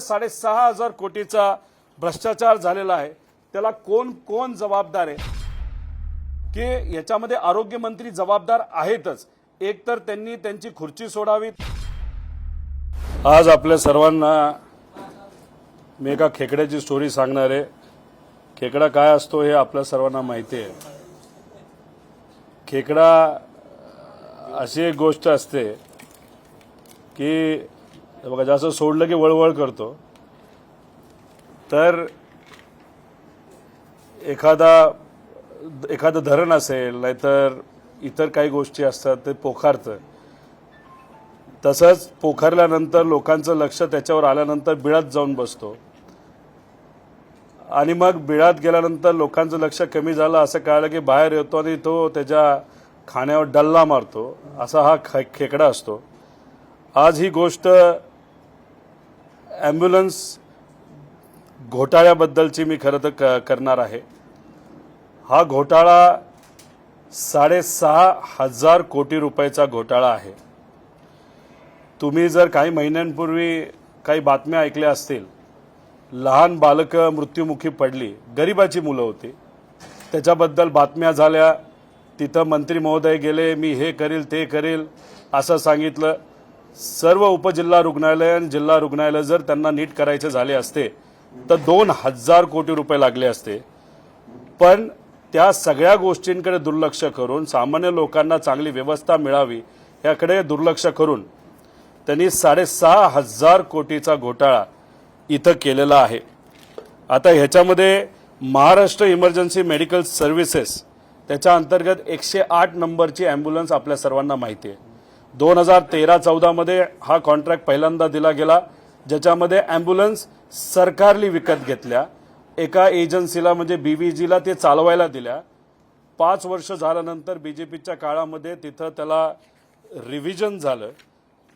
साडेसहा हजार कोटीचा भ्रष्टाचार झालेला आहे. त्याला कोण कोण जबाबदार आहे? की याच्यामध्ये आरोग्यमंत्री जबाबदार आहेतच. एक तर त्यांनी त्यांची खुर्ची सोडावी. आज आपल्या सर्वांना मी एका खेकड्याची स्टोरी सांगणार आहे. खेकडा काय असतो हे आपल्या सर्वांना माहिती आहे. खेकडा अशी एक गोष्ट असते की बघा जास्त सोडलं की वळवळ करतो. तर एखादा एखादं धरण असेल नाहीतर इतर काही गोष्टी असतात ते पोखारतं. तसंच पोखरल्यानंतर लोकांचं लक्ष त्याच्यावर आल्यानंतर बिळात जाऊन बसतो. आणि मग बिळात गेल्यानंतर लोकांचं लक्ष कमी झालं असं कळलं की बाहेर येतो आणि तो त्याच्या खाण्यावर डल्ला मारतो. असा हा खे खेकडा असतो. आज ही गोष्ट ॲम्ब्युलन्स घोटाळ्याबद्दलची मी खरं तर क करणार आहे. हा घोटाळा साडेसहा हजार कोटी रुपयाचा घोटाळा आहे. तुम्ही जर काही महिन्यांपूर्वी काही बातम्या ऐकल्या असतील लहान बालकं मृत्युमुखी पडली गरिबाची मुलं होती त्याच्याबद्दल बातम्या झाल्या तिथं मंत्री महोदय गेले मी हे करील ते करील असं सांगितलं सर्व उपजिल्हा रुग्णालय आणि जिल्हा रुग्णालय जर त्यांना नीट करायचे झाले असते तर दोन हजार कोटी रुपये लागले असते. पण त्या सगळ्या गोष्टींकडे दुर्लक्ष करून सामान्य लोकांना चांगली व्यवस्था मिळावी याकडे दुर्लक्ष करून त्यांनी साडेसहा हजार कोटीचा घोटाळा इथं केलेला आहे. आता ह्याच्यामध्ये महाराष्ट्र इमर्जन्सी मेडिकल सर्व्हिसेस त्याच्या अंतर्गत एकशे आठ नंबरची ॲम्ब्युलन्स आपल्या सर्वांना माहिती आहे. दोन हजार तेरा चौदामध्ये हा कॉन्ट्रॅक्ट पहिल्यांदा दिला गेला ज्याच्यामध्ये ॲम्ब्युलन्स सरकारली विकत घेतल्या. एका एजन्सीला म्हणजे बी वी जीला ते चालवायला दिल्या. पाच वर्ष झाल्यानंतर बी जे पीच्या काळामध्ये तिथं त्याला रिव्हिजन झालं.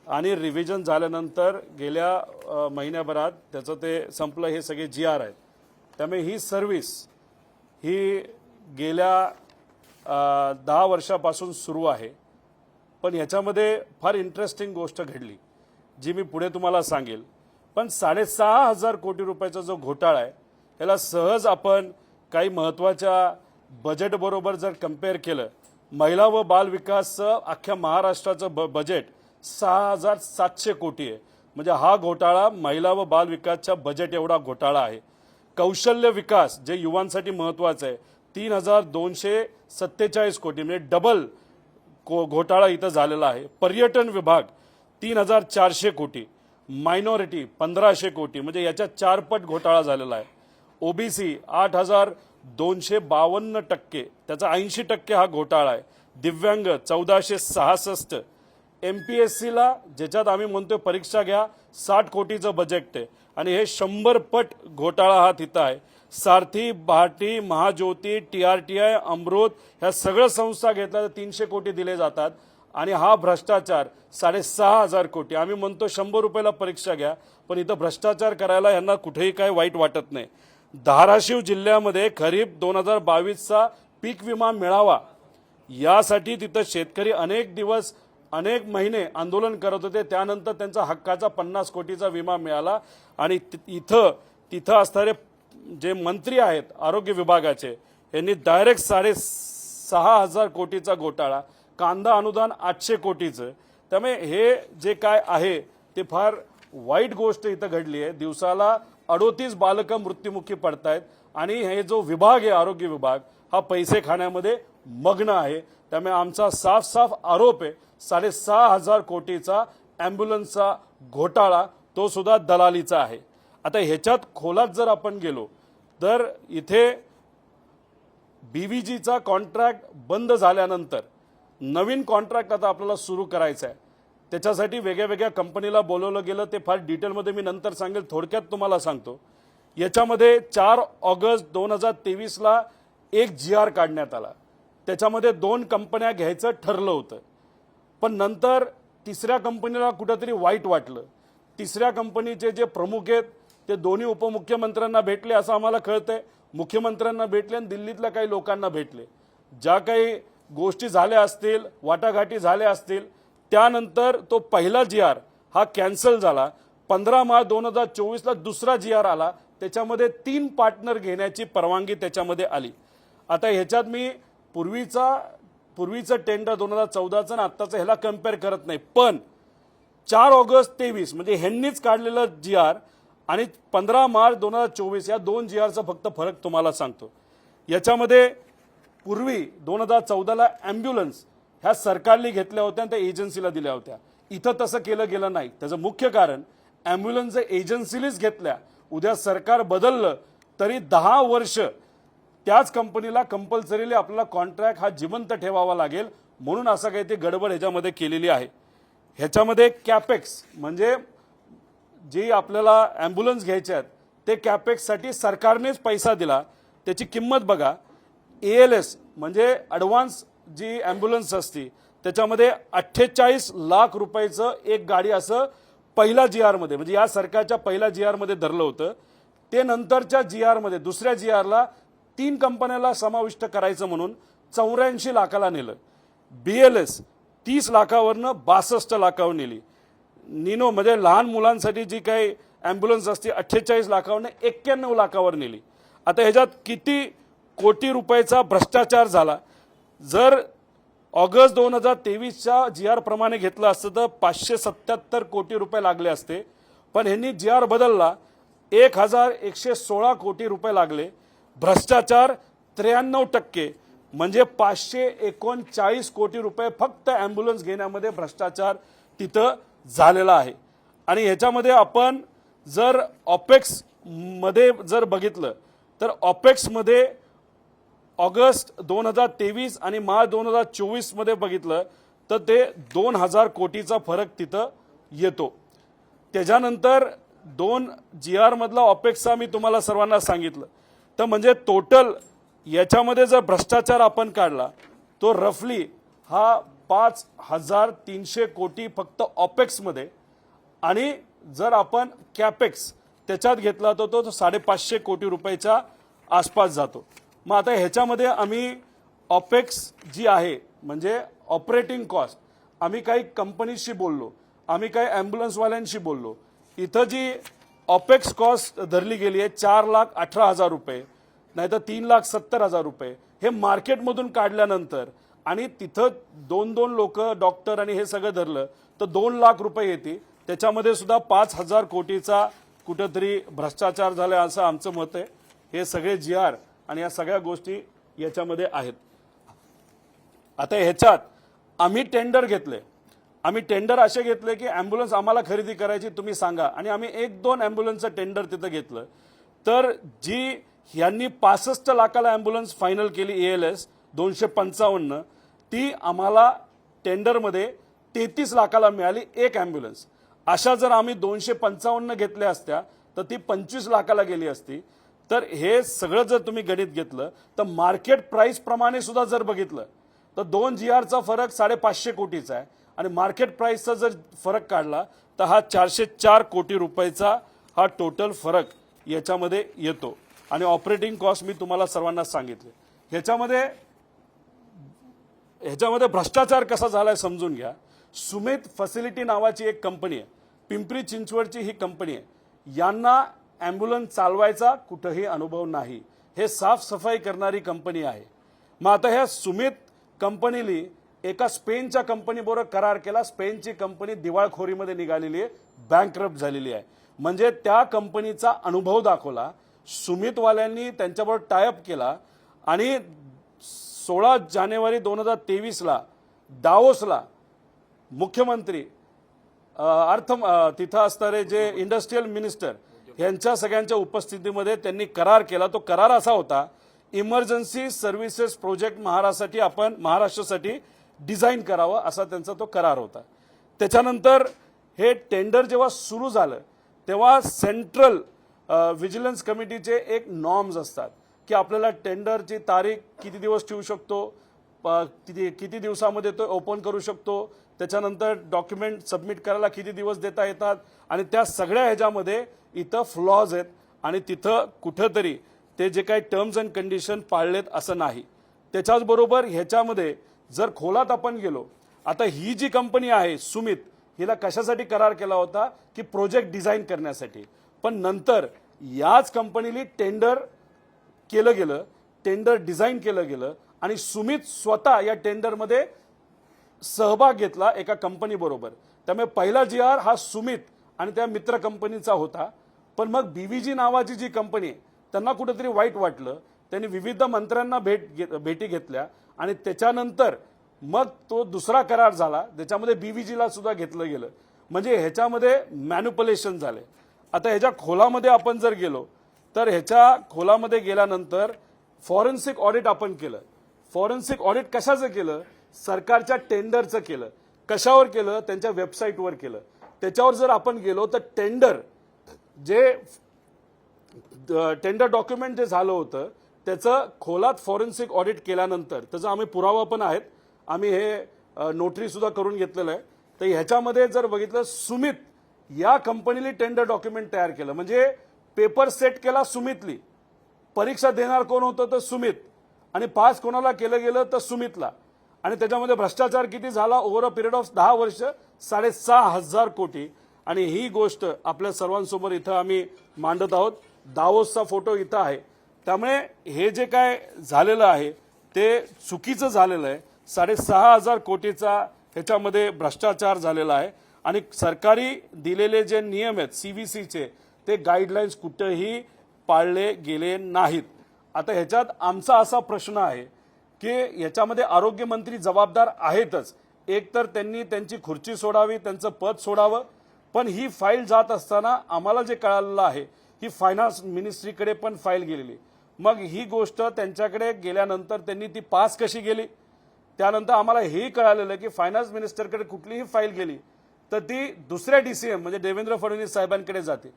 आणि रिव्हिजन झाल्यानंतर गेल्या महिन्याभरात त्याचं ते संपलं हे सगळे जी आर आहेत. त्यामुळे ही सर्व्हिस ही गेल्या दहा वर्षापासून सुरू आहे. पण ह्याच्यामध्ये फार इंटरेस्टिंग गोष्ट घडली जी मी पुढे तुम्हाला सांगेल. पण साडेसहा हजार कोटी रुपयाचा जो घोटाळा आहे याला सहज आपण काही महत्त्वाच्या बजेटबरोबर जर कंपेअर केलं महिला व बाल विकासचं अख्ख्या महाराष्ट्राचं ब बजेट सहा हजार सातशे कोटी आहे. म्हणजे हा घोटाळा महिला व बाल विकासच्या बजेट एवढा घोटाळा आहे. कौशल्य विकास जे युवांसाठी महत्त्वाचं आहे तीन हजार दोनशे सत्तेचाळीस कोटी म्हणजे डबल को घोटाळा इथं झालेला आहे. पर्यटन विभाग तीन हजार चारशे कोटी मायनॉरिटी पंधराशे कोटी म्हणजे याच्या चारपट घोटाळा झालेला आहे. ओबीसी आठ हजार दोनशे बावन्न टक्के त्याचा ऐंशी टक्के हा घोटाळा आहे. दिव्यांग चौदाशे सहासष्ट. एम पी एस सीला ज्याच्यात आम्ही म्हणतोय परीक्षा घ्या साठ कोटीचं बजेट आहे. आणि हे शंभर पट घोटाळा हा तिथं आहे. Sarthi baati Mahajyoti T R T I Amrut ह्या सगळ्या संस्था घेतल्या तर तीनशे कोटी दिले जातात. आणि हा भ्रष्टाचार साडेसहा हजार कोटी. आम्ही म्हणतो शंभर रुपयाला परीक्षा घ्या पण इथं भ्रष्टाचार करायला यांना कुठेही काय वाईट वाटत नाही. धाराशिव जिल्ह्यामध्ये खरीप दोन हजार बावीसचा पीक विमा मिळावा. यासाठी तिथं शेतकरी अनेक दिवस अनेक महिने आंदोलन करत होते. त्यानंतर त्यांचा हक्काचा पन्नास कोटीचा विमा मिळाला. आणि इथं तिथं असणारे जे मंत्री आहेत आरोग्य विभागाचे यांनी डायरेक्ट साडे सहा हजार कोटीचा घोटाळा कांदा अनुदान आठशे कोटीचं. त्यामुळे हे जे काय आहे ते फार वाईट गोष्ट इथं घडली आहे. दिवसाला अडोतीस बालकं मृत्युमुखी पडतायत आणि हे जो विभाग आहे आरोग्य विभाग हा पैसे खाण्यामध्ये मग्न आहे. त्यामुळे आमचा साफ साफ आरोप आहे साडेसहा हजार कोटीचा ॲम्ब्युलन्सचा घोटाळा तो सुद्धा दलालीचा आहे. आता ह्याच्यात खोलात जर आपण गेलो तर इथे बी वी जीचा कॉन्ट्रॅक्ट बंद झाल्यानंतर नवीन कॉन्ट्रॅक्ट आता आपल्याला सुरू करायचं आहे. त्याच्यासाठी वेगळ्या वेगळ्या कंपनीला बोलवलं गेलं ते फार डिटेलमध्ये मी नंतर सांगेल थोडक्यात तुम्हाला सांगतो. याच्यामध्ये चार ऑगस्ट दोन हजार तेवीसला एक जी आर काढण्यात आला. त्याच्यामध्ये दोन कंपन्या घ्यायचं ठरलं होतं. पण नंतर तिसऱ्या कंपनीला कुठंतरी वाईट वाटलं. तिसऱ्या कंपनीचे जे प्रमुख आहेत ते दोन्ही उपमुख्यमंत्र्यांना भेटले असं आम्हाला कळतंय. मुख्यमंत्र्यांना भेटले आणि दिल्लीतल्या काही लोकांना भेटले. ज्या काही गोष्टी झाल्या असतील वाटाघाटी झाल्या असतील त्यानंतर तो पहिला जी आर हा कॅन्सल झाला. पंधरा मार्च दोन हजार चोवीसला दुसरा जी आर आला. त्याच्यामध्ये तीन पार्टनर घेण्याची परवानगी त्याच्यामध्ये आली. आता ह्याच्यात मी पूर्वीचा पूर्वीचं टेंडर दोन हजार चौदाचं आणि आत्ताचं ह्याला कंपेअर करत नाही. पण चार ऑगस्ट तेवीस म्हणजे ह्यांनीच काढलेलं जी आर आणि पंधरा मार्च दोन हजार चोवीस या दोन जी आरचा फक्त फरक तुम्हाला सांगतो. याच्यामध्ये पूर्वी दोन हजार चौदाला ॲम्ब्युलन्स ह्या सरकारने घेतल्या होत्या आणि त्या एजन्सीला दिल्या होत्या. इथं तसं केलं गेलं नाही. त्याचं मुख्य कारण ॲम्ब्युलन्स एजन्सीनेच घेतल्या उद्या सरकार बदललं तरी दहा वर्ष त्याच कंपनीला कंपल्सरीली आपल्याला कॉन्ट्रॅक्ट हा जिवंत ठेवावा लागेल म्हणून असं काही ते गडबड ह्याच्यामध्ये केलेली आहे. ह्याच्यामध्ये कॅपेक्स म्हणजे जी आपल्याला ॲम्ब्युलन्स घ्यायचे आहेत ते कॅपेक्ससाठी सरकारनेच पैसा दिला. त्याची किंमत बघा. ए एल एस म्हणजे ॲडव्हान्स जी ॲम्ब्युलन्स असती त्याच्यामध्ये अठ्ठेचाळीस लाख रुपयाचं एक गाडी असं पहिला जी आरमध्ये म्हणजे या सरकारच्या पहिल्या जी आरमध्ये धरलं होतं. ते नंतरच्या जी आरमध्ये दुसऱ्या जी आरला तीन कंपन्याला समाविष्ट करायचं म्हणून चौऱ्याऐंशी लाखाला नेलं. बी एल एस तीस लाखावरनं बासष्ट लाखावर नेली. निनो म्हणजे लहान मुलांसाठी जी काही ॲम्ब्युलन्स असते अठ्ठेचाळीस लाखावरनं एक्क्याण्णव लाखावर नेली. आता ह्याच्यात किती कोटी रुपयाचा भ्रष्टाचार झाला. जर ऑगस्ट दोन हजार तेवीसच्या जी आर प्रमाणे घेतलं असतं तर पाचशे सत्याहत्तर कोटी रुपये लागले असते. पण ह्यांनी जी आर बदलला एक हजार एकशे सोळा कोटी रुपये लागले. भ्रष्टाचार त्र्याण्णव टक्के म्हणजे पाचशे एकोणचाळीस कोटी रुपये फक्त ॲम्ब्युलन्स घेण्यामध्ये भ्रष्टाचार. तिथं झालेला आहे. आणि ह्याच्यामध्ये आपण जर ऑपेक्समध्ये जर बघितलं तर ऑपेक्समध्ये ऑगस्ट दोन हजार तेवीस आणि मार्च दोन हजार चोवीसमध्ये बघितलं तर ते दोन हजार कोटीचा फरक तिथं येतो. त्याच्यानंतर दोन जी आरमधला ऑपेक्सचा मी तुम्हाला सर्वांना सांगितलं. तर म्हणजे टोटल याच्यामध्ये जर भ्रष्टाचार आपण काढला तो रफली हा पाच हजार तीनशे कोटी फक्त ऑपेक्समध्ये. आणि जर आपण कॅपेक्स त्याच्यात घेतला तर तो साडेपाचशे कोटी रुपयाच्या आसपास जातो. मग आता ह्याच्यामध्ये आम्ही ऑपेक्स जी आहे म्हणजे ऑपरेटिंग कॉस्ट आम्ही काही कंपनीशी बोललो आम्ही काही ॲम्ब्युलन्सवाल्यांशी बोललो. इथं जी ऑपेक्स कॉस्ट धरली गेली आहे चार लाख अठरा हजार रुपये नाहीतर तीन लाख सत्तर हजार रुपये. हे मार्केटमधून काढल्यानंतर आणि तिथं दोन दोन लोक डॉक्टर आणि हे सगळं धरलं तर दोन लाख रुपये येते. त्याच्यामध्ये सुद्धा पाच हजार कोटीचा कुठंतरी भ्रष्टाचार झाला असं आमचं मत आहे. हे सगळे जी आर आणि या सगळ्या गोष्टी याच्यामध्ये आहेत. आता ह्याच्यात आम्ही टेंडर घेतले. आम्ही टेंडर असे घेतले की ॲम्ब्युलन्स आम्हाला खरेदी करायची तुम्ही सांगा. आणि आम्ही एक दोन ॲम्ब्युलन्सचं टेंडर तिथं घेतलं. तर जी यांनी पासष्ट लाखाला ॲम्ब्युलन्स फायनल केली ए एल एस दोनशे पंचावन्न ती आम्हाला टेंडरमध्ये तेहतीस लाखाला मिळाली एक ॲम्ब्युलन्स. अशा जर आम्ही दोनशे पंचावन्न घेतल्या असत्या तर ती पंचवीस लाखाला गेली असती. तर हे सगळं जर तुम्ही गणित घेतलं तर मार्केट प्राईसप्रमाणे सुद्धा जर बघितलं तर दोन जी आरचा फरक साडेपाचशे कोटीचा आहे. आणि मार्केट प्राईसचा जर फरक काढला तर हा चारशे चार कोटी रुपयाचा हा टोटल फरक याच्यामध्ये येतो. आणि ऑपरेटिंग कॉस्ट मी तुम्हाला सर्वांना सांगितले. ह्याच्यामध्ये ह्याच्यामध्ये भ्रष्टाचार कसा झालाय समजून घ्या. सुमित फॅसिलिटी नावाची एक कंपनी आहे. पिंपरी चिंचवडची ही कंपनी आहे. यांना ॲम्ब्युलन्स चालवायचा कुठंही अनुभव नाही. हे साफसफाई करणारी कंपनी आहे. मग आता ह्या सुमित कंपनीली एका स्पेनच्या कंपनीबरोबर करार केला. स्पेनची कंपनी दिवाळखोरीमध्ये निघालेली आहे. बँकरप्ट झालेली आहे. म्हणजे त्या कंपनीचा अनुभव दाखवला. सुमितवाल्यांनी त्यांच्याबरोबर टायअप केला. आणि सोळा जानेवारी दोन हजार तेवीसला दावोसला मुख्यमंत्री अर्थ तिथं असणारे जे इंडस्ट्रीयल मिनिस्टर यांच्या सगळ्यांच्या उपस्थितीमध्ये त्यांनी करार केला. तो करार असा होता इमर्जन्सी सर्व्हिसेस प्रोजेक्ट महाराष्ट्रासाठी आपण महाराष्ट्रासाठी डिझाईन करावं असा त्यांचा तो करार होता. त्याच्यानंतर हे टेंडर जेव्हा सुरू झालं तेव्हा सेंट्रल विजिलन्स कमिटीचे एक नॉर्म्स असतात. की आपल्याला टेंडरची तारीख किती दिवस ठेवू शकतो? किती किती दिवसामध्ये तो ओपन करू शकतो? त्याच्यानंतर डॉक्युमेंट सबमिट करायला किती दिवस देता येतात? आणि त्या सगळ्या ह्याच्यामध्ये इथं फ्लॉज आहेत. आणि तिथं कुठंतरी ते जे काही टर्म्स अँड कंडिशन पाळलेत असं नाही. त्याच्याचबरोबर ह्याच्यामध्ये जर खोलात आपण गेलो आता ही जी कंपनी आहे सुमित हिला कशासाठी करार केला होता? की प्रोजेक्ट डिझाईन करण्यासाठी. पण नंतर याच कंपनीली टेंडर केलं गेलं टेंडर डिझाईन केलं गेलं आणि सुमित स्वतः या टेंडरमध्ये सहभाग घेतला एका कंपनीबरोबर त्यामुळे पहिला जी आर हा सुमित आणि त्या मित्र कंपनीचा होता. पण मग बीव्हीजी नावाची जी कंपनी आहे त्यांना कुठेतरी वाईट वाटलं. त्यांनी विविध मंत्र्यांना भेट घे- भेटी घेतल्या आणि त्याच्यानंतर मग तो दुसरा करार झाला त्याच्यामध्ये बीव्हीजीला सुद्धा घेतलं गेलं. म्हणजे ह्याच्यामध्ये मॅन्युपलेशन झाले. आता ह्याच्या खोलामध्ये आपण जर गेलो तर ह्याच्या खोलामध्ये गेल्यानंतर फॉरेन्सिक ऑडिट आपण केलं. फॉरेन्सिक ऑडिट कशाचं केलं? सरकारच्या टेंडरचं केलं. कशावर केलं? त्यांच्या वेबसाईटवर केलं. त्याच्यावर जर आपण गेलो तर टेंडर जे टेंडर डॉक्युमेंट जे झालं होतं त्याचं खोलात फॉरेन्सिक ऑडिट केल्यानंतर त्याचा आम्ही पुरावा पण आहेत. आम्ही हे नोटरीसुद्धा करून घेतलेलं आहे. तर ह्याच्यामध्ये जर बघितलं सुमित या कंपनीने टेंडर डॉक्युमेंट तयार केलं. म्हणजे पेपर सेट केला सुमितली. परीक्षा देणार कोण होतं तर सुमित. आणि पास कोणाला केलं गेलं तर सुमितला. आणि त्याच्यामध्ये भ्रष्टाचार किती झाला ओव्हर अ पिरियड ऑफ दहा वर्ष? साडेसहा हजार कोटी. आणि ही गोष्ट आपल्या सर्वांसमोर इथं आम्ही मांडत आहोत. दावोसचा फोटो इथं आहे. त्यामुळे हे जे काय झालेलं आहे ते चुकीचं झालेलं आहे. साडेसहा हजार कोटीचा ह्याच्यामध्ये भ्रष्टाचार झालेला आहे. आणि सरकारी दिलेले जे नियम आहेत सी वी सीचे ते गाईडलाईन्स कुठेही पाळले गेले नाहीत. आता ह्याच्यात आमचा असा प्रश्न आहे की याच्यामध्ये आरोग्यमंत्री जबाबदार आहेतच. एक तर त्यांनी त्यांची खुर्ची सोडावी त्यांचं पद सोडावं पण ही फाईल जात असताना आम्हाला जे कळालेलं आहे ही फायनान्स मिनिस्ट्रीकडे पण फाईल गेलेली. मग ही गोष्ट त्यांच्याकडे गेल्यानंतर त्यांनी ती पास कशी गेली त्यानंतर आम्हाला हेही कळालेलं की फायनान्स मिनिस्टरकडे कुठलीही फाईल गेली तर ती दुसऱ्या डी सी एम म्हणजे देवेंद्र फडणवीस साहेबांकडे जाते.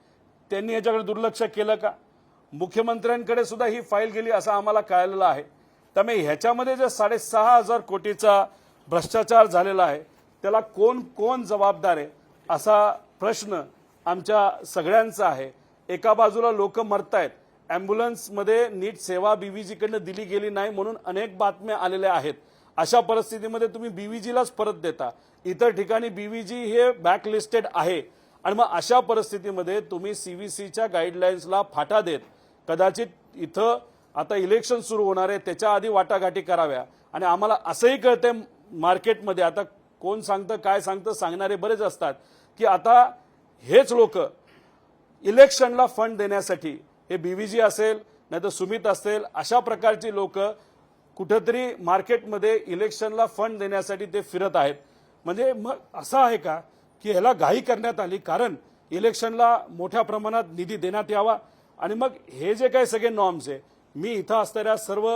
त्यांनी याच्याकडे दुर्लक्ष केलं का? मुख्यमंत्र्यांकडे सुद्धा ही फाईल गेली असं आम्हाला कळलेलं आहे. त्यामुळे ह्याच्यामध्ये जे साडेसहा हजार कोटीचा भ्रष्टाचार झालेला आहे त्याला कोण कोण जबाबदार आहे असा प्रश्न आमच्या सगळ्यांचा आहे. एका बाजूला लोक मरतायत. ॲम्ब्युलन्समध्ये नीट सेवा बीव्हीजीकडनं दिली गेली नाही म्हणून अनेक बातम्या आलेल्या आहेत. अशा परिस्थितीमध्ये तुम्ही बीव्हीजीलाच परत देता. इतर ठिकाणी बीव्हीजी हे बॅकलिस्टेड आहे. आणि मग अशा परिस्थितीमध्ये तुम्ही सीव्हीसीच्या गाईडलाईन्सला फाटा देत कदाचित इथं आता इलेक्शन सुरू होणार आहे त्याच्या आधी वाटाघाटी कराव्या. आणि आम्हाला असंही कळतंय मार्केटमध्ये आता कोण सांगतं काय सांगतं सांगणारे बरेच असतात की आता हेच लोक इलेक्शनला फंड देण्यासाठी हे बीव्हीजी असेल नाही तर सुमित असेल अशा प्रकारची लोक कुठंतरी मार्केटमध्ये इलेक्शनला फंड देण्यासाठी ते फिरत आहेत. म्हणजे मग असं आहे का? की ह्याला घाई करण्यात आली. कारण इलेक्शनला मोठ्या प्रमाणात निधी देण्यात यावा. आणि मग हे जे काही सगळे नॉर्म्स आहे मी इथं असणाऱ्या सर्व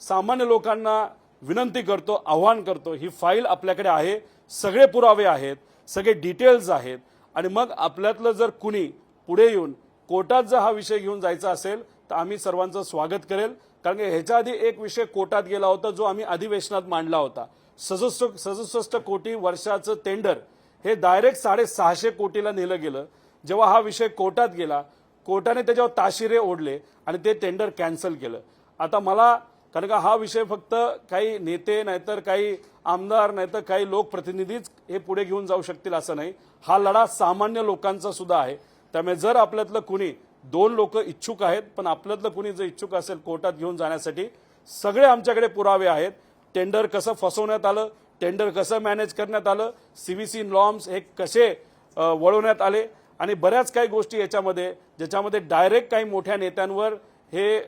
सामान्य लोकांना विनंती करतो आव्हान करतो ही फाईल आपल्याकडे आहे. सगळे पुरावे आहेत सगळे डिटेल्स आहेत. आणि मग आपल्यातलं जर कुणी पुढे येऊन कोर्टात जर हा विषय घेऊन जायचा असेल तर आम्ही सर्वांचं स्वागत करेल. कारण की ह्याच्या आधी एक विषय कोर्टात गेला होता जो आम्ही अधिवेशनात मांडला होता. सदुसष्ट सदुसष्ट कोटी वर्षाचं टेंडर हे डायरेक्ट साडेसहाशे कोटीला नेलं गेलं. जेव्हा हा विषय कोर्टात गेला कोर्टाने त्याच्यावर ताशिरे ओढले आणि ते टेंडर कॅन्सल केलं. आता मला कारण का हा विषय फक्त काही नेते नाहीतर काही आमदार नाहीतर काही लोकप्रतिनिधीच हे पुढे घेऊन जाऊ शकतील असं नाही. हा लढा सामान्य लोकांचा सुद्धा आहे. त्यामुळे जर आपल्यातलं कुणी दोन लोक इच्छुक आहेत पण आपल्यातलं कुणी जर इच्छुक असेल कोर्टात घेऊन जाण्यासाठी सगळे आमच्याकडे पुरावे आहेत. टेंडर कसं फसवण्यात आलं टेंडर कसं मॅनेज करण्यात आलं सी बी सी नॉर्म्स हे कसे वळवण्यात आले आणि बऱ्याच काही गोष्टी याच्यामध्ये ज्याच्यामध्ये डायरेक्ट काही मोठ्या नेत्यांवर हे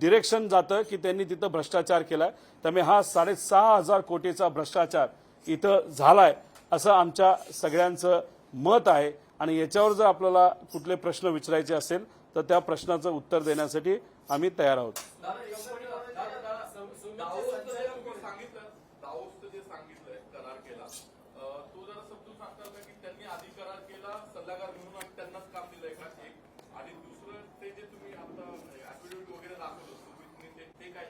डिरेक्शन जातं की त्यांनी तिथं भ्रष्टाचार केला त्यामुळे हा साडेसहा हजार कोटीचा भ्रष्टाचार इथं झालाय असं आमच्या सगळ्यांचं मत आहे आणि याच्यावर जर आपल्याला कुठले प्रश्न विचारायचे असेल तर त्या प्रश्नाचं उत्तर देण्यासाठी आम्ही तयार आहोत दावोसचं जे सांगितलंय करार केला तो जरा समजून सांगताल का की त्यांनी आधी करार केला सल्लागार म्हणून आणि त्यांनाच काम दिलंय का? एक. आणि दुसरं ते जे तुम्ही आता म्हणजे ऍफिडेव्हिट वगैरे दाखवलं सुमितने ते काय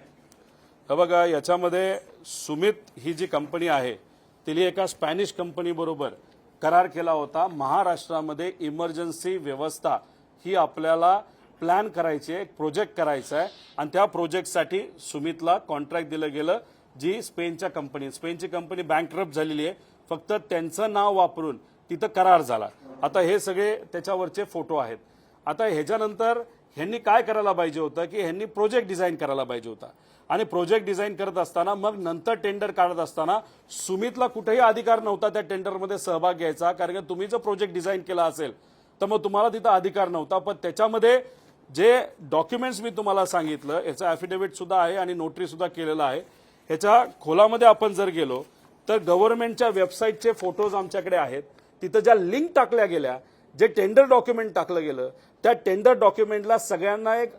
हे बघा याच्यामध्ये सुमित ही जी कंपनी आहे तिने एका स्पॅनिश कंपनीबरोबर करार केला होता. महाराष्ट्रामध्ये इमर्जन्सी व्यवस्था ही आपल्याला प्लॅन करायची आहे एक प्रोजेक्ट करायचा आहे. आणि त्या प्रोजेक्टसाठी सुमितला कॉन्ट्रॅक्ट दिलं गेलं. जी स्पेनच्या कंपनी स्पेनची कंपनी बँकरप्ट झालेली आहे. फक्त त्यांचं नाव वापरून तिथं करार झाला. आता हे सगळे त्याच्यावरचे फोटो आहेत. आता ह्याच्यानंतर ह्यांनी काय करायला पाहिजे होतं की ह्यांनी प्रोजेक्ट डिझाईन करायला पाहिजे होता. आणि प्रोजेक्ट डिझाईन करत असताना मग नंतर टेंडर काढत असताना सुमितला कुठेही अधिकार नव्हता त्या टेंडरमध्ये सहभाग घ्यायचा कारण की तुम्ही जर प्रोजेक्ट डिझाईन केला असेल तर मग तुम्हाला तिथं अधिकार नव्हता. पण त्याच्यामध्ये जे डॉक्युमेंट्स मी तुम्हाला सांगितलं याचं ॲफिडेव्हिट सुद्धा आहे आणि नोटरी सुद्धा केलेलं आहे. ह्याच्या खोलामध्ये आपण जर गेलो तर गव्हर्नमेंटच्या वेबसाईटचे फोटोज आमच्याकडे आहेत. तिथं ज्या लिंक टाकल्या गेल्या जे टेंडर डॉक्युमेंट टाकलं गेलं त्या टेंडर डॉक्युमेंटला सगळ्यांना एक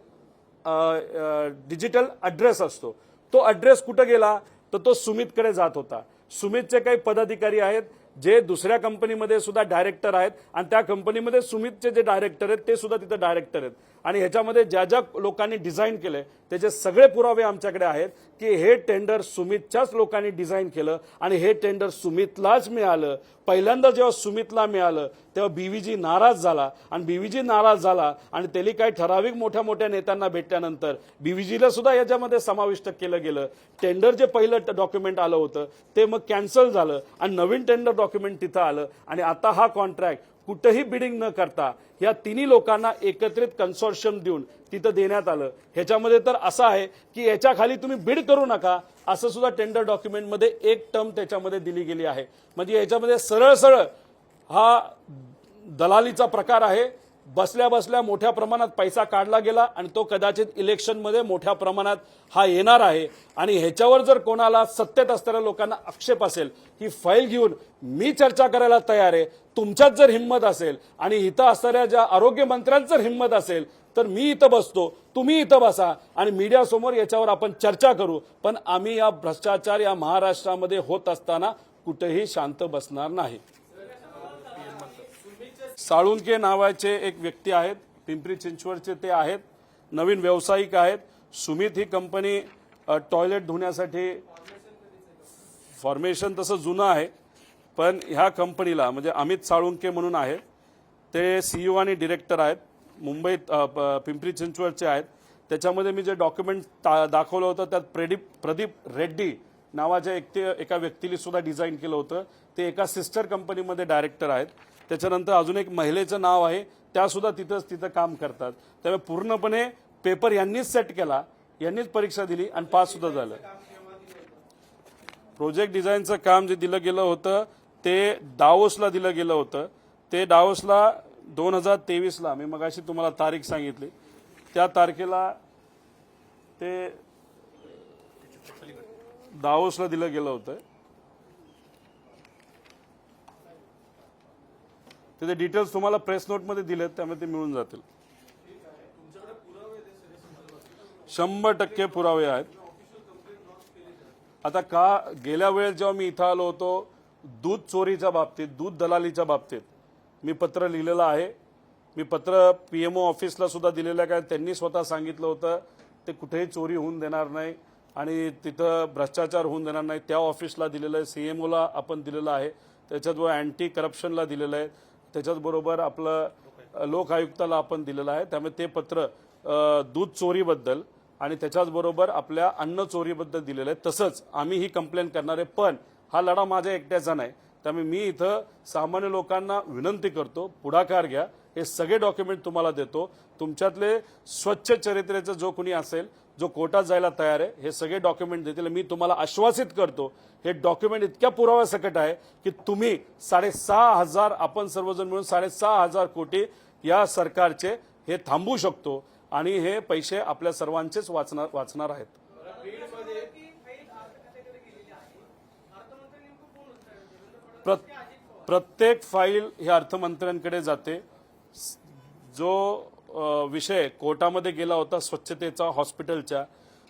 डिजिटल अड्रेस असतो. तो अड्रेस कुठं गेला? तर तो सुमितकडे जात होता. सुमितचे काही पदाधिकारी आहेत जे दुसऱ्या कंपनीमध्ये सुद्धा डायरेक्टर आहेत आणि त्या कंपनीमध्ये सुमितचे जे डायरेक्टर आहेत ते सुद्धा तिथं डायरेक्टर आहेत. आणि ह्याच्यामध्ये ज्या ज्या लोकांनी डिझाईन केले त्याचे सगळे पुरावे आमच्याकडे आहेत की हे टेंडर सुमितच्याच लोकांनी डिझाईन केलं आणि हे टेंडर सुमितलाच मिळालं. पहिल्यांदा जेव्हा सुमितला मिळालं तेव्हा बीव्हीजी नाराज झाला. आणि बीव्हीजी नाराज झाला आणि त्यांनी काही ठराविक मोठ्या मोठ्या नेत्यांना भेटल्यानंतर बीव्हीजीला सुद्धा याच्यामध्ये समाविष्ट केलं गेलं. टेंडर जे पहिलं डॉक्युमेंट आलं होतं ते मग कॅन्सल झालं आणि नवीन टेंडर डॉक्युमेंट तिथं आलं. आणि आता हा कॉन्ट्रॅक्ट कुठंही बिडिंग न करता या तिन्ही लोकांना एकत्रित कन्सोर्शियम देऊन तिथं देण्यात आलं. ह्याच्यामध्ये तर असं आहे की याच्या खाली तुम्ही बिड करू नका असं सुद्धा टेंडर डॉक्युमेंटमध्ये एक टर्म त्याच्यामध्ये दिली गेली आहे. म्हणजे याच्यामध्ये सरळ सरळ हा दलालीचा प्रकार आहे. बसल्या बसल्या मोठ्या प्रमाणात पैसा काढला गेला आणि तो कदाचित इलेक्शनमध्ये मोठ्या प्रमाणात हा येणार आहे. आणि ह्याच्यावर जर कोणाला सत्तेत असणाऱ्या लोकांना आक्षेप असेल ही फाईल घेऊन मी चर्चा करायला तयार आहे. तुमच्यात जर हिंमत असेल आणि इथं असणाऱ्या ज्या आरोग्यमंत्र्यांत जर हिंमत असेल तर मी इथं बसतो तुम्ही इथं बसा आणि मीडियासमोर याच्यावर आपण चर्चा करू. पण आम्ही या भ्रष्टाचार या महाराष्ट्रामध्ये होत असताना कुठेही शांत बसणार नाही. साळुंके नावाचे एक व्यक्ती आहेत पिंपरी चिंचवडचे ते आहेत नवीन व्यावसायिक आहेत. सुमित ही कंपनी टॉयलेट धुण्यासाठी फॉर्मेशन तसं जुनं आहे पण ह्या कंपनीला म्हणजे अमित साळुंके म्हणून आहे ते सीईओ आणि डिरेक्टर आहेत. मुंबईत पिंपरी चिंचवडचे आहेत. त्याच्यामध्ये मी जे डॉक्युमेंट दाखवलं होतं त्यात प्रदीप प्रदीप रेड्डी नावाच्या एक ते एका व्यक्तीने सुद्धा डिझाईन केलं होतं. ते एका सिस्टर कंपनीमध्ये डायरेक्टर आहेत. त्याच्यानंतर अजून एक महिलेचं नाव आहे त्यासुद्धा तिथंच तिथं काम करतात. त्यामुळे पूर्णपणे पेपर यांनीच सेट केला यांनीच परीक्षा दिली आणि पास सुद्धा झालं. प्रोजेक्ट डिझाईनचं काम जे दिलं गेलं होतं ते डाओसला दिलं गेलं होतं. ते डाओसला दोन हजार तेवीसला मी मगाशी तुम्हाला तारीख सांगितली. त्या तारखेला ते दाओसला दिलं गेलं होतं. त्याचे डिटेल्स तुम्हाला प्रेस नोटमध्ये दिलेत त्यामुळे ते मिळून जातील. शंभर टक्के पुरावे आहेत. आता का गेल्या वेळेस जेव्हा मी इथं आलो होतो दूध चोरीच्या बाबतीत दूध दलालीच्या बाबतीत मी पत्र लिहिलेलं आहे. मी पत्र पीएमओ ऑफिसला सुद्धा दिलेलं आहे कारण त्यांनी स्वतः सांगितलं होतं ते कुठेही चोरी होऊन देणार नाही आणि तिथं भ्रष्टाचार होऊन देणार नाही. त्या ऑफिसला दिलेलं आहे सीएमओला आपण दिलेलं आहे. त्याच्यात अँटी करप्शनला दिलेलं आहे. त्याच्याचबरोबर आपलं लोक आयुक्ताला आपण दिलेलं आहे. त्यामुळे ते पत्र दूध चोरीबद्दल आणि त्याच्याचबरोबर आपल्या अन्न चोरीबद्दल दिलेलं आहे. तसंच आम्ही ही कंप्लेंट करणार आहे. पण हा लढा माझ्या एकट्याचा नाही. त्यामुळे मी इथं सामान्य लोकांना विनंती करतो. पुढाकार घ्या. हे सगळे डॉक्युमेंट तुम्हाला देतो. तुमच्यातले स्वच्छ चरित्रेचं जो कोणी असेल जो कोर्टात जायला तयार आहे हे सगळे डॉक्युमेंट देतील. मी तुम्हाला आश्वासित करतो हे डॉक्युमेंट इतक्या पुराव्यासकट आहे की तुम्ही साडेसहा हजार आपण सर्वजण मिळून साडेसहा हजार कोटी या सरकारचे हे थांबवू शकतो आणि हे पैसे आपल्या सर्वांचेच वाचणार वाचणार आहेत. प्रत्येक फाईल ही अर्थमंत्र्यांकडे जाते. जो विषय कोर्टामध्ये गेला होता स्वच्छतेचा हॉस्पिटलच्या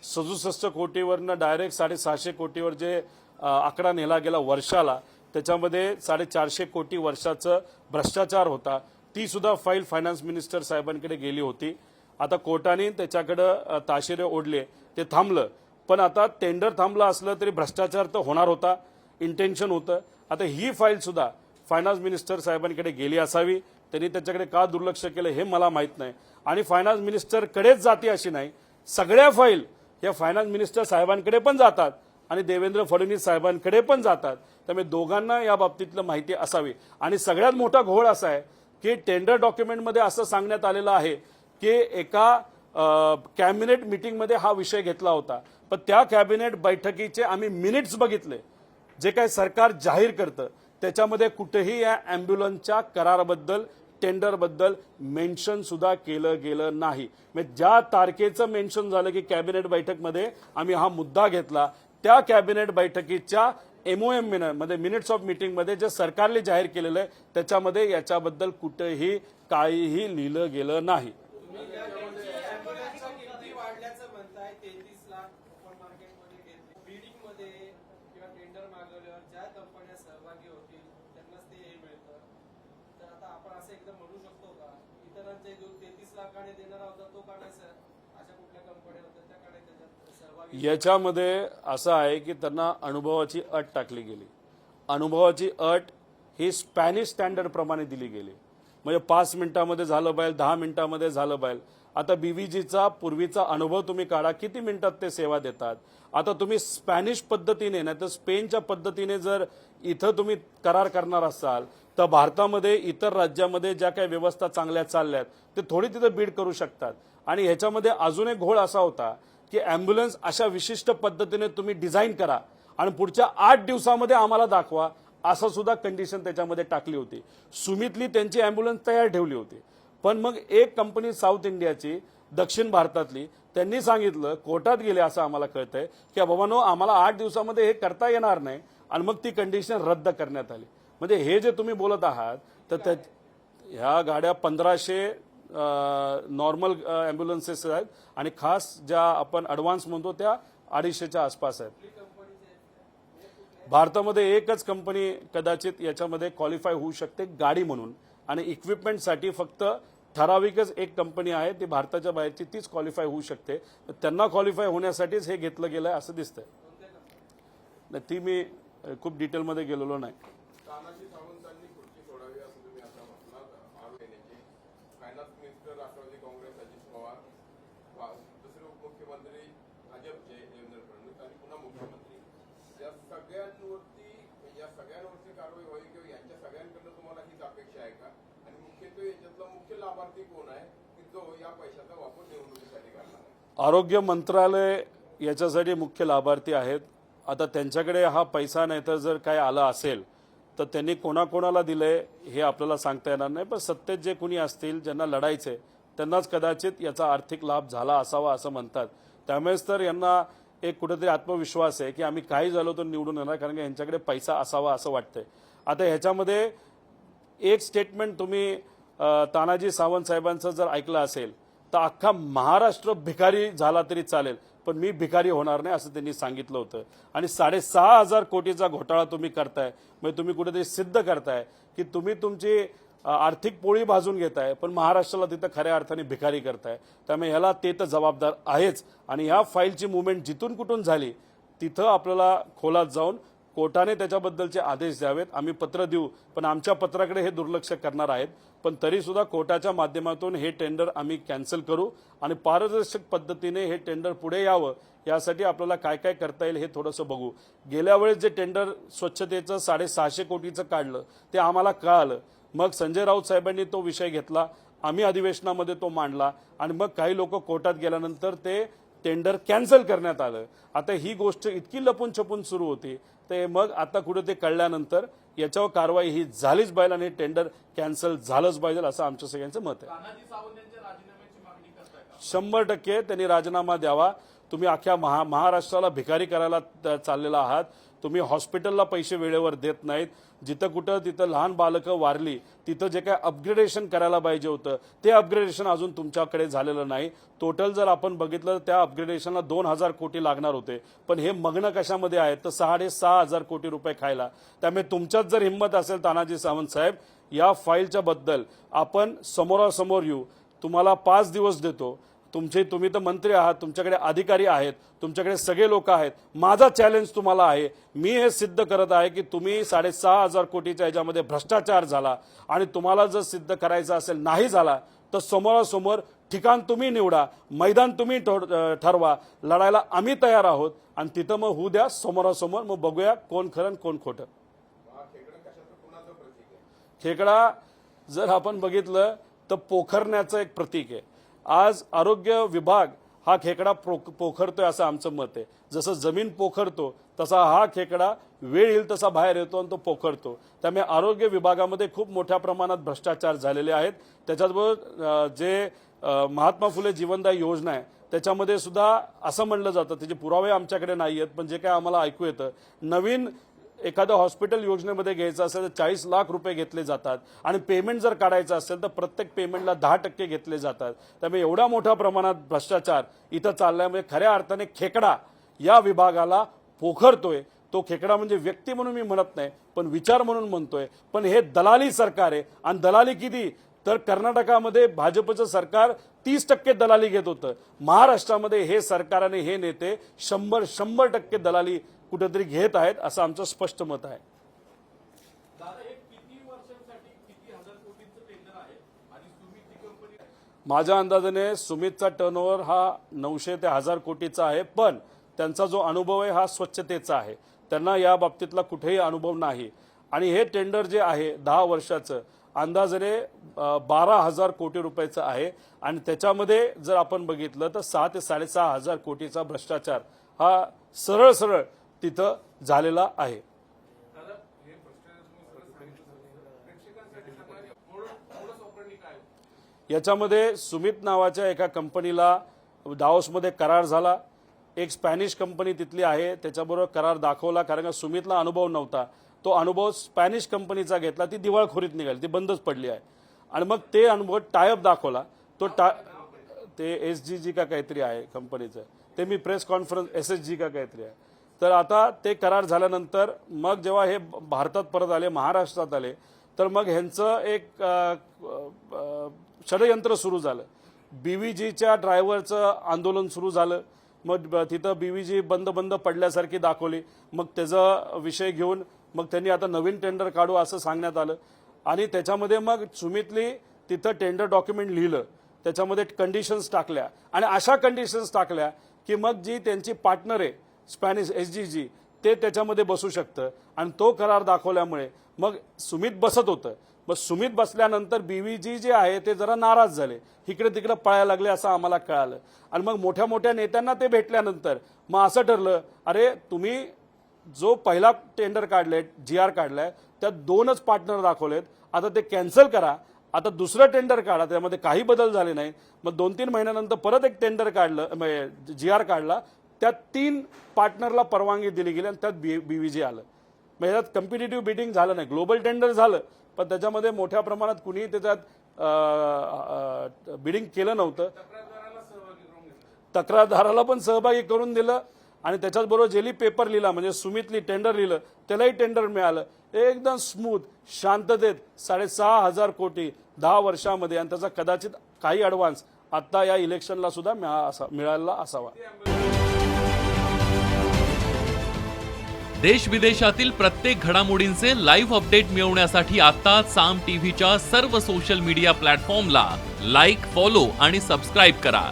सदुसष्ट कोटीवरनं डायरेक्ट साडेसहाशे कोटीवर जे आकडा नेला गेला वर्षाला त्याच्यामध्ये साडेचारशे कोटी वर्षाचं भ्रष्टाचार होता. ती सुद्धा फाईल फायनान्स मिनिस्टर साहेबांकडे गेली होती. आता कोर्टाने त्याच्याकडं ताशेरे ओढले. ते थांबलं. पण आता टेंडर थांबलं असलं तरी भ्रष्टाचार तर होणार होता. इंटेन्शन होतं. आता ही फाईल सुद्धा फायनान्स मिनिस्टर साहेबांकडे गेली असावी. त्यांनी त्याच्याकडे का दुर्लक्ष केलं हे मला माहीत नाही. आणि फायनान्स मिनिस्टरकडेच जाते अशी नाही. सगळ्या फाईल या फायनान्स मिनिस्टर साहेबांकडे पण जातात आणि देवेंद्र फडणवीस साहेबांकडे पण जातात. त्यामुळे दोघांना या बाबतीतलं माहिती असावी. आणि सगळ्यात मोठा घोळ असा आहे की टेंडर डॉक्युमेंटमध्ये असं सांगण्यात आलेलं आहे की एका कॅबिनेट मिटिंगमध्ये हा विषय घेतला होता. पण त्या कॅबिनेट बैठकीचे आम्ही मिनिट्स बघितले. जे काही सरकार जाहीर करतं. त्याच्यामध्ये कुठेही या अँब्युलन्सच्या कराराबद्दल टेंडरबद्दल मेन्शन सुद्धा केलं गेलं नाही. म्हणजे ज्या तारखेचं मेन्शन झालं की कॅबिनेट बैठकमध्ये आम्ही हा मुद्दा घेतला त्या कॅबिनेट बैठकीच्या एमओएममध्ये मिनिट्स ऑफ मीटिंगमध्ये जे सरकारने जाहीर केलेलं आहे त्याच्यामध्ये याच्याबद्दल कुठेही काहीही लिहिलं गेलं नाही. मार्केटमध्ये टेंडर मागवल्यावर ज्या कंपन्या सहभागी होतील त्यांनाच ते हे मिळतं तर आता आपण असं एकदम म्हणू शकतो का? इतरांचे जो तेहतीस लाखाने देणारा होता तो का अशा कुठल्या कंपन्या होत्या त्या सहभागी याच्यामध्ये असं आहे की त्यांना अनुभवाची अट टाकली गेली. अनुभवाची अट ही स्पॅनिश स्टँडर्ड प्रमाणे दिली गेली. म्हणजे पाच मिनिटामध्ये झालं पाहिजे दहा मिनिटामध्ये झालं पाहिजे आता बीव्हीजीचा पूर्वीचा अनुभव तुम्ही काढा. किती मिनिटात ते सेवा देतात? आता तुम्ही स्पॅनिश पद्धतीने नाही तर स्पेनच्या पद्धतीने जर इथं तुम्ही करार करणार असाल तर भारतामध्ये इतर राज्यामध्ये ज्या काही व्यवस्था चांगल्या चालल्या आहेत ते थोडी तिथं बीड करू शकतात. आणि ह्याच्यामध्ये अजून एक घोळ असा होता की ॲम्ब्युलन्स अशा विशिष्ट पद्धतीने तुम्ही डिझाईन करा आणि पुढच्या आठ दिवसामध्ये आम्हाला दाखवा असं सुद्धा कंडिशन त्याच्यामध्ये टाकली होती. सुमितली त्यांची ॲम्ब्युलन्स तयार ठेवली होती. पण मग एक कंपनी साऊथ इंडियाची दक्षिण भारतातली त्यांनी सांगितलं कोर्टात गेले असं आम्हाला कळतंय की बाबानो आम्हाला आठ दिवसामध्ये हे करता येणार नाही. आणि मग ती कंडिशन रद्द करण्यात आली. म्हणजे हे जे तुम्ही बोलत आहात तर त्या ह्या गाड्या पंधराशे नॉर्मल ॲम्ब्युलन्सेस आहेत आणि खास ज्या आपण ॲडव्हान्स म्हणतो त्या अडीचशेच्या आसपास आहेत. भारतामध्ये एकच कंपनी कदाचित याच्यामध्ये क्वालिफाय होऊ शकते गाडी म्हणून. आणि इक्विपमेंटसाठी फक्त ठराविकच एक कंपनी आहे ती भारताच्या बाहेरची तीच क्वालिफाय होऊ शकते. तर त्यांना क्वालिफाय होण्यासाठीच हे घेतलं गेलं आहे असं दिसतंय. ती मी खूप डिटेलमध्ये गेलेलो नाही. तानाजी सावंतांनी खुर्ची सोडावी असं तुम्ही आता म्हटलात. आरोप येण्याची. फायनान्स मिनिस्टर राष्ट्रवादी काँग्रेस अजित पवार दुसरे उपमुख्यमंत्री भाजपचे देवेंद्र फडणवीस आणि पुन्हा मुख्यमंत्री. या सगळ्यांवरती या सगळ्यांवरची कारवाई व्हावी किंवा यांच्या सगळ्यांकडनं तुम्हाला हीच अपेक्षा आहे का? आणि मुख्यत्वे याच्यातला मुख्य लाभार्थी कोण आहे? की जो या पैशाचा वापर निवडणुकीसाठी करणार आरोग्य मंत्रालय याच्यासाठी मुख्य लाभार्थी आहेत. आता त्यांच्याकडे हा पैसा नाही तर जर काय आला असेल तर त्यांनी कोणाकोणाला दिलं आहे हे आपल्याला सांगता येणार नाही पण सत्तेत जे कुणी असतील ज्यांना लढायचे त्यांनाच कदाचित याचा आर्थिक लाभ झाला असावा असं म्हणतात. त्यामुळेच तर यांना एक कुठेतरी आत्मविश्वास आहे की आम्ही काही झालो तर निवडून येणार कारण की यांच्याकडे पैसा असावा असं वाटतंय. आता ह्याच्यामध्ये एक स्टेटमेंट तुम्ही तानाजी सावंत साहेबांचं जर ऐकलं असेल तर अख्खा महाराष्ट्र भिकारी झाला तरी चालेल. पण मी भिकारी होणार नाही असं त्यांनी सांगितलं होतं. आणि साडेसहा हजार कोटीचा घोटाळा तुम्ही करताय. म्हणजे तुम्ही कुठेतरी सिद्ध करताय की तुम्ही तुमची आर्थिक पोळी भाजून घेताय पण महाराष्ट्राला तिथं खऱ्या अर्थाने भिकारी करताय. त्यामुळे ह्याला ते तर जबाबदार आहेच. आणि ह्या फाईलची मुवमेंट जिथून कुठून झाली तिथं आपल्याला खोलात जाऊन कोर्टाने त्याच्याबद्दलचे आदेश द्यावेत. आम्ही पत्र देऊ पण आमच्या पत्राकडे हे दुर्लक्ष करणार आहेत. पण तरीसुद्धा कोर्टाच्या माध्यमातून हे टेंडर आम्ही कॅन्सल करू आणि पारदर्शक पद्धतीने हे टेंडर पुढे यावं यासाठी आपल्याला काय काय करता येईल हे थोडंसं बघू. गेल्या वेळेस जे टेंडर स्वच्छतेचं साडेसहाशे कोटीचं काढलं ते आम्हाला कळालं. मग संजय राऊत साहेबांनी तो विषय घेतला आम्ही अधिवेशनामध्ये तो मांडला आणि मग काही लोक कोर्टात गेल्यानंतर ते टेंडर कॅन्सल करण्यात आलं. आता ही गोष्ट इतकी लपून छपून सुरू होती ते मग आता कुठे ते कळल्यानंतर याच्यावर कारवाई ही झालीच पाहिजे आणि टेंडर कॅन्सल झालंच पाहिजे असं आमच्या सगळ्यांचं मत आहे. शंभर टक्के त्यांनी राजीनामा द्यावा. तुम्ही अख्ख्या महा महाराष्ट्राला भिकारी करायला चाललेला आहात. तुम्ही हॉस्पिटलला पैसे वेळेवर देत नाहीत. जिथं कुठं तिथं लहान बालकं वारली तिथं जे काय अपग्रेडेशन करायला पाहिजे होतं ते अपग्रेडेशन अजून तुमच्याकडे झालेलं नाही. टोटल जर आपण बघितलं तर त्या अपग्रेडेशनला दोन हजार कोटी लागणार होते. पण हे मग्न कशामध्ये आहेत? तर साडे सहा हजार कोटी रुपये खायला. त्यामुळे तुमच्यात जर हिंमत असेल तानाजी सावंत साहेब या फाईलच्या बद्दल आपण समोरासमोर येऊ. तुम्हाला पाच दिवस देतो. तुमचे तुम्ही तर मंत्री आहात तुमच्याकडे अधिकारी आहेत तुमच्याकडे सगळे लोक आहेत. माझा चॅलेंज तुम्हाला आहे. मी हे सिद्ध करत आहे की तुम्ही साडेसहा हजार कोटीच्या ह्याच्यामध्ये भ्रष्टाचार झाला आणि तुम्हाला जर सिद्ध करायचं असेल नाही झाला तर समोरासमोर ठिकाण तुम्ही निवडा मैदान तुम्ही ठरवा. लढायला आम्ही तयार आहोत आणि तिथं मग होऊ द्या समोरासमोर मग बघूया कोण खरं आणि कोण खोटं. खेकडा जर आपण बघितलं तर पोखरण्याचं एक प्रतीक आहे. आज आरोग्य विभाग हा खेकडा पोख- पोखरतोय असं आमचं मत आहे. जसं जमीन पोखरतो तसा हा खेकडा वेळ येईल तसा बाहेर येतो आणि तो पोखरतो. त्यामुळे आरोग्य विभागामध्ये खूप मोठ्या प्रमाणात भ्रष्टाचार झालेले आहेत. त्याच्याचबरोबर जे महात्मा फुले जीवनदायी योजना आहे त्याच्यामध्ये सुद्धा असं म्हणलं जातं. त्याचे पुरावे आमच्याकडे नाही आहेत पण जे काय आम्हाला ऐकू येतं. नवीन एखादं हॉस्पिटल योजनेमध्ये घ्यायचं असेल तर चाळीस लाख रुपये घेतले जातात. आणि पेमेंट जर काढायचं असेल तर प्रत्येक पेमेंटला दहा टक्के घेतले जातात. त्यामुळे एवढ्या मोठ्या प्रमाणात भ्रष्टाचार इथं चालल्यामुळे खऱ्या अर्थाने खेकडा या विभागाला पोखरतोय. तो खेकडा म्हणजे व्यक्ती म्हणून मी म्हणत नाही पण विचार म्हणून म्हणतोय. पण हे दलाली सरकार आहे. आणि दलाली किती? तर कर्नाटकामध्ये भाजपचं सरकार तीस टक्के दलाली घेत होतं. महाराष्ट्रामध्ये हे सरकार आणि हे नेते शंभर शंभर टक्के दलाली कुठेतरी घेत आहेत असं आमचं स्पष्ट मत आहे. माझ्या अंदाजाने सुमितचा टर्नओव्हर हा नऊशे ते हजार कोटीचा आहे पण त्यांचा जो अनुभव आहे हा स्वच्छतेचा आहे. त्यांना या बाबतीतला कुठेही अनुभव नाही. आणि हे टेंडर जे आहे दहा वर्षाचं अंदाजाने बारा हजार कोटी रुपयाचं आहे. आणि त्याच्यामध्ये जर आपण बघितलं तर सहा ते साडेसहा हजार कोटीचा भ्रष्टाचार हा सरळ सरळ तिथं झालेला आहे? याच्यामध्ये सुमित नावाच्या एका कंपनीला डाओसमध्ये करार झाला. एक स्पॅनिश कंपनी तिथली आहे त्याच्याबरोबर करार दाखवला कारण का सुमितला अनुभव नव्हता. तो अनुभव स्पॅनिश कंपनीचा घेतला ती दिवाळखोरीत निघाली ती बंदच पडली आहे. आणि मग ते अनुभव टायअप दाखवला तो टा ते एस जी जी का काहीतरी आहे कंपनीचं. ते मी press conference S S G का काहीतरी आहे. तर आता ते करार झाल्यानंतर मग जेव्हा हे भारतात परत आले महाराष्ट्रात आले तर मग ह्यांचं एक षडयंत्र सुरू झालं. बी व्ही जीच्या ड्रायव्हरचं आंदोलन सुरू झालं. मग तिथं बी व्ही जी बंद बंद पडल्यासारखी दाखवली. मग त्याचा विषय घेऊन मग त्यांनी आता नवीन टेंडर काढू असं सांगण्यात आलं. आणि त्याच्यामध्ये मग सुमितली तिथं टेंडर डॉक्युमेंट लिहिलं. त्याच्यामध्ये कंडिशन्स टाकल्या. आणि अशा कंडिशन्स टाकल्या की मग जी त्यांची पार्टनर आहे स्पॅनिश एस जी जी ते त्याच्यामध्ये बसू शकतं. आणि तो करार दाखवल्यामुळे मग सुमित बसत होतं. मग सुमित बसल्यानंतर बीव्हीजी जे आहे ते जरा नाराज झाले. इकडे तिकडे पळायला लागले असं आम्हाला कळालं. आणि मग मोठ्या मोठ्या नेत्यांना ते भेटल्यानंतर मग असं ठरलं अरे तुम्ही जो पहिला टेंडर काढलाय जी आर काढलाय त्यात दोनच पार्टनर दाखवलेत. आता ते कॅन्सल करा. आता दुसरं टेंडर काढा. त्यामध्ये काही बदल झाले नाही. मग दोन तीन महिन्यानंतर परत एक टेंडर काढलं जी आर काढला. त्यात तीन पार्टनरला परवानगी दिली गेली आणि त्यात बी बीव्हीजी आलं. मग ह्याच्यात कम्पिटेटिव्ह बिडिंग झालं नाही. ग्लोबल टेंडर झालं. पण त्याच्यामध्ये मोठ्या प्रमाणात कुणीही त्याच्यात बिडिंग केलं नव्हतं. तक्रारदाराला पण सहभागी करून दिलं. आणि त्याच्याचबरोबर जेली पेपर लिहिला म्हणजे सुमितली टेंडर लिहिलं त्यालाही टेंडर मिळालं. एकदम स्मूथ शांततेत साडेसहा हजार कोटी दहा वर्षामध्ये आणि त्याचा कदाचित काही ॲडव्हान्स आत्ता या इलेक्शनला सुद्धा मिळा- असा- मिळालेला असावा. देश विदेशातील प्रत्येक घडामोडींचे लाईव्ह अपडेट मिळवण्यासाठी आता साम टीव्हीच्या सर्व सोशल मीडिया प्लॅटफॉर्मला लाईक फॉलो आणि सबस्क्राईब करा.